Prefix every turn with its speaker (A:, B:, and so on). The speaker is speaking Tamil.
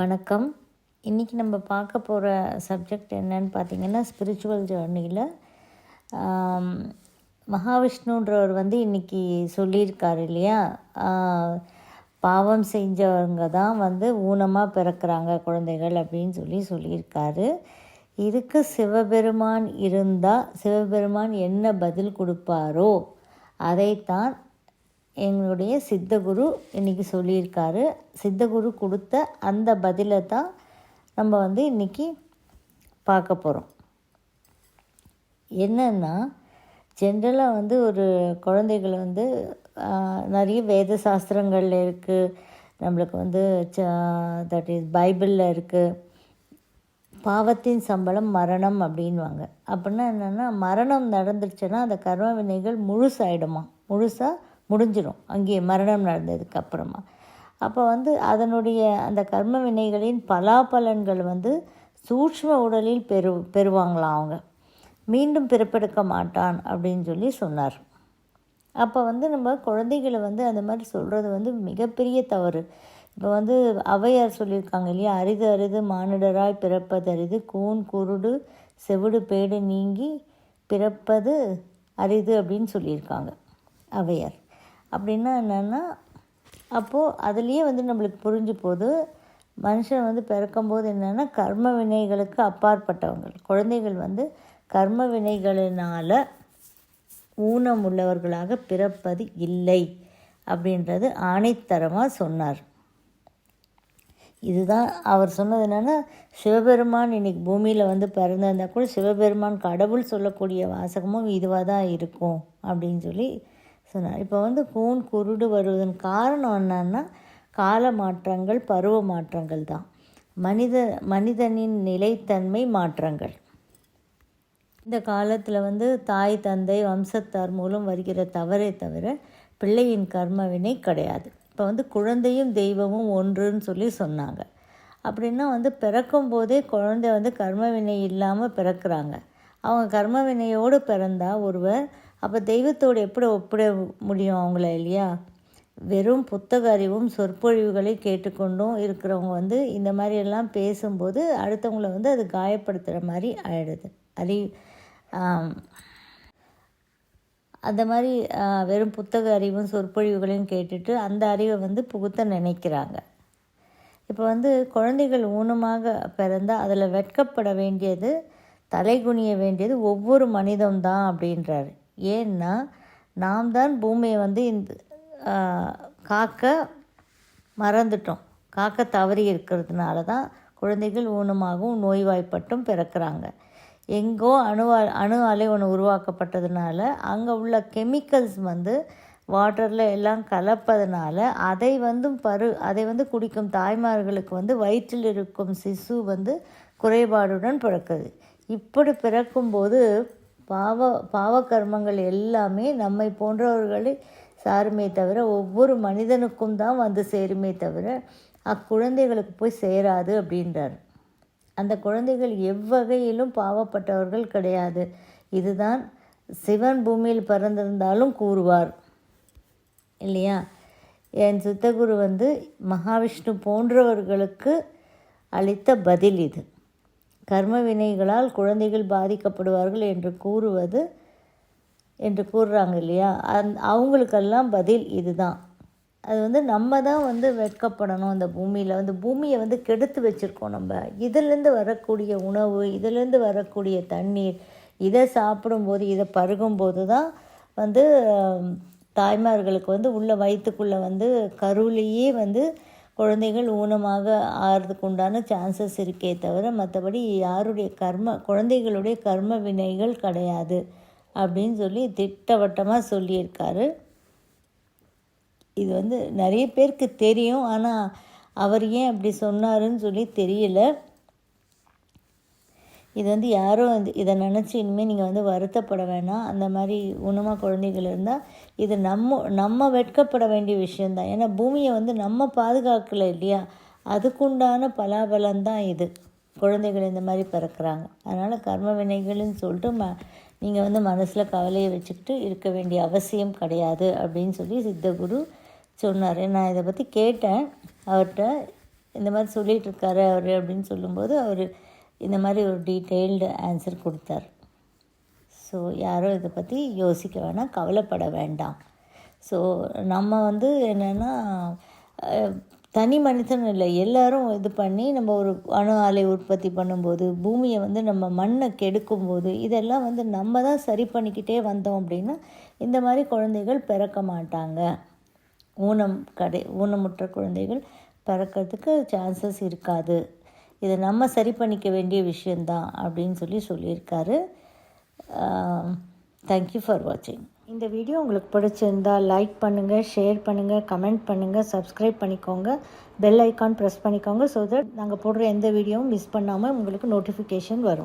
A: வணக்கம். இன்றைக்கி நம்ம பார்க்க போகிற சப்ஜெக்ட் என்னன்னு பார்த்தீங்கன்னா ஸ்பிரிச்சுவல் ஜேர்னியில் மகாவிஷ்ணுன்றவர் வந்து இன்றைக்கி சொல்லியிருக்காரு இல்லையா? பாவம் செஞ்சவங்க தான் வந்து ஊனமாக பிறக்கிறாங்க குழந்தைகள் அப்படின்னு சொல்லி சொல்லியிருக்காரு. இதுக்கு சிவபெருமான் இருந்தால் சிவபெருமான் என்ன பதில் கொடுப்பாரோ அதைத்தான் எங்களுடைய சித்தகுரு இன்றைக்கி சொல்லியிருக்காரு. சித்தகுரு கொடுத்த அந்த பதிலை தான் நம்ம வந்து இன்றைக்கி பார்க்க போகிறோம் என்னன்னா ஜென்ரலாக வந்து ஒரு குழந்தைகள் வந்து நிறைய வேத சாஸ்திரங்களில் இருக்குது நம்மளுக்கு வந்து தட் இஸ் பைபிளில் இருக்குது பாவத்தின் சம்பளம் மரணம் அப்படின்வாங்க அப்படின்னா என்னென்னா மரணம் நடந்துருச்சுன்னா அந்த கர்ம வினைகள் முழுசாயிடுமா? முழுசாக முடிஞ்சிடும் அங்கேயே மரணம் நடந்ததுக்கு அப்புறமா அப்போ வந்து அதனுடைய அந்த கர்ம வினைகளின் பலாபலன்கள் வந்து சூக்ஷ்ம உடலில் பெறு பெறுவாங்களாம் அவங்க. மீண்டும் பிறப்பெடுக்க மாட்டான் அப்படின்னு சொல்லி சொன்னார். அப்போ வந்து நம்ம குழந்தைகளை வந்து அந்த மாதிரி சொல்கிறது வந்து மிகப்பெரிய தவறு. இப்போ வந்து அவையார் சொல்லியிருக்காங்க இல்லையா? அரிது அரிது மானிடராய் பிறப்பது அரிது கூன் குருடு செவிடு பேடு நீங்கி பிறப்பது அரிது அப்படின்னு சொல்லியிருக்காங்க அவையார். அப்படின்னா என்னென்னா அப்போது அதுலேயே வந்து நம்மளுக்கு புரிஞ்சு போது மனுஷன் வந்து பிறக்கும்போது என்னென்னா கர்ம வினைகளுக்கு அப்பாற்பட்டவங்கள். குழந்தைகள் வந்து கர்ம வினைகளினால் ஊனம் உள்ளவர்களாக பிறப்பது இல்லை அப்படின்றது ஆணைத்தரமாக சொன்னார். இதுதான் அவர் சொன்னது என்னென்னா சிவபெருமான் இன்றைக்கி பூமியில் வந்து பிறந்திருந்தால் கூட சிவபெருமான் கடவுள் சொல்லக்கூடிய வாசகமும் இதுவாக தான் இருக்கும் அப்படின்னு சொல்லி சொன்னார். இப்போ வந்து கூன் குருடு வருவதன் காரணம் என்னன்னா கால மாற்றங்கள் பருவ மாற்றங்கள் தான். மனித மனிதனின் நிலைத்தன்மை மாற்றங்கள். இந்த காலத்தில் வந்து தாய் தந்தை வம்சத்தார் மூலம் வருகிற தவறே தவிர பிள்ளையின் கர்மவினை கிடையாது. இப்போ வந்து குழந்தையும் தெய்வமும் ஒன்றுன்னு சொல்லி சொன்னாங்க. அப்படின்னா வந்து பிறக்கும் போதே குழந்தை வந்து கர்மவினை இல்லாமல் பிறக்கிறாங்க. அவங்க கர்மவினையோடு பிறந்தால் ஒருவர் அப்போ தெய்வத்தோடு எப்படி ஒப்பிட முடியும் அவங்கள இல்லையா? வெறும் புத்தக அறிவும் சொற்பொழிவுகளை கேட்டுக்கொண்டும் இருக்கிறவங்க வந்து இந்த மாதிரியெல்லாம் பேசும்போது அடுத்தவங்கள வந்து அது காயப்படுத்துகிற மாதிரி ஆயிடுது. அறி அந்த மாதிரி வெறும் புத்தக அறிவும் சொற்பொழிவுகளையும் கேட்டுட்டு அந்த அறிவை வந்து புகுத்த நினைக்கிறாங்க. இப்போ வந்து குழந்தைகள் ஊனமாக பிறந்தால் அதில் வெட்கப்பட வேண்டியது தலைகுனிய வேண்டியது ஒவ்வொரு மனிதம் தான் அப்படின்றாரு. ஏன்னா நாம் தான் பூமியை வந்து இந்த காக்க மறந்துட்டோம். காக்க தவறி இருக்கிறதுனால தான் குழந்தைகள் ஊனமாகவும் நோய்வாய்ப்பட்டும் பிறக்கிறாங்க. எங்கோ அணு அணு அலை ஒன்று உருவாக்கப்பட்டதுனால அங்கே உள்ள கெமிக்கல்ஸ் வந்து வாட்டரில் எல்லாம் கலப்பதனால அதை வந்து பரு அதை வந்து குடிக்கும் தாய்மார்களுக்கு வந்து வயிற்றில் இருக்கும் சிசு வந்து குறைபாடுடன் பிறக்குது. இப்படி பிறக்கும்போது பாவ பாவ கர்மங்கள் எல்லாமே நம்மை போன்றவர்களை சாருமே தவிர ஒவ்வொரு மனிதனுக்கும் தான் வந்து சேருமே தவிர அக்குழந்தைகளுக்கு போய் சேராது அப்படின்றார். அந்த குழந்தைகள் எவ்வகையிலும் பாவப்பட்டவர்கள் கிடையாது. இதுதான் சிவன் பூமியில் பிறந்திருந்தாலும் கூறுவார். இல்லையா? என் சித்தகுரு வந்து மகாவிஷ்ணு போன்றவர்களுக்கு அளித்த பதில் இது. கர்ம வினைகளால் குழந்தைகள் பாதிக்கப்படுவார்கள் என்று கூறுவது என்று கூறுறாங்க இல்லையா? அந் அவங்களுக்கெல்லாம் பதில் இதுதான். அது வந்து நம்ம தான் வந்து வெட்கப்படணும் அந்த பூமியில். வந்து பூமியை வந்து கெடுத்து வச்சுருக்கோம் நம்ம. இதிலேருந்து வரக்கூடிய உணவு இதிலேருந்து வரக்கூடிய தண்ணீர் இதை சாப்பிடும்போது இதை பருகும்போது தான் வந்து தாய்மார்களுக்கு வந்து உள்ள வயிற்றுக்குள்ளே வந்து கருவிலேயே வந்து குழந்தைகள் ஊனமாக ஆகிறதுக்கு உண்டான சான்சஸ் இருக்கே தவிர மற்றபடி யாருடைய கர்ம குழந்தைகளுடைய கர்ம வினைகள் கிடையாது அப்படின்னு சொல்லி திட்டவட்டமாக சொல்லியிருக்காரு. இது வந்து நிறைய பேருக்கு தெரியும். ஆனால் அவர் ஏன் அப்படி சொன்னாருன்னு சொல்லி தெரியல. இது வந்து யாரும் வந்து இதை நினச்சி இனிமேல் நீங்கள் வந்து வருத்தப்பட வேணாம். அந்த மாதிரி உணவாக குழந்தைகள் இருந்தால் இது நம்ம நம்ம வெட்கப்பட வேண்டிய விஷயந்தான் ஏன்னா பூமியை வந்து நம்ம பாதுகாக்கல இல்லையா? அதுக்குண்டான பலாபலம்தான் இது. குழந்தைகள் இந்த மாதிரி பிறக்கிறாங்க. அதனால் கர்ம வினைகள்னு சொல்லிட்டு ம நீங்கள் வந்து மனசில் கவலையை வச்சுக்கிட்டு இருக்க வேண்டிய அவசியம் கிடையாது அப்படின்னு சொல்லி சித்தகுரு சொன்னார். நான் இதை பற்றி கேட்டேன். அவர்கிட்ட இந்த மாதிரி சொல்லிகிட்டு இருக்காரு அவர் அப்படின்னு சொல்லும்போது அவர் இந்த மாதிரி ஒரு டீட்டெயில்டு ஆன்சர் கொடுத்தார். ஸோ யாரும் இதை பற்றி யோசிக்க வேணாம் கவலைப்பட வேண்டாம். ஸோ நம்ம வந்து என்னென்னா தனி மனிதன் இல்லை எல்லாரும் இது பண்ணி நம்ம ஒரு அணு ஆலை உற்பத்தி பண்ணும்போது பூமியை வந்து நம்ம மண்ணை கெடுக்கும்போது இதெல்லாம் வந்து நம்ம தான் சரி பண்ணிக்கிட்டே வந்தோம் அப்படின்னா இந்த மாதிரி குழந்தைகள் பிறக்க மாட்டாங்க. ஊனம் கடை ஊனமுற்ற குழந்தைகள் பிறக்கிறதுக்கு சான்சஸ் இருக்காது. இதை நம்ம சரி பண்ணிக்க வேண்டிய விஷயந்தான் அப்படின்னு சொல்லி சொல்லியிருக்காரு. தேங்க்யூ ஃபார் வாட்சிங் இந்த வீடியோ உங்களுக்கு பிடிச்சிருந்தா லைக் பண்ணுங்கள் ஷேர் பண்ணுங்கள் கமெண்ட் பண்ணுங்கள் சப்ஸ்கிரைப் பண்ணிக்கோங்க பெல் ஐக்கான் ப்ரெஸ் பண்ணிக்கோங்க ஸோ தட் நாங்கள் போடுற எந்த வீடியோவும் மிஸ் பண்ணாமல் உங்களுக்கு நோட்டிஃபிகேஷன் வரும்.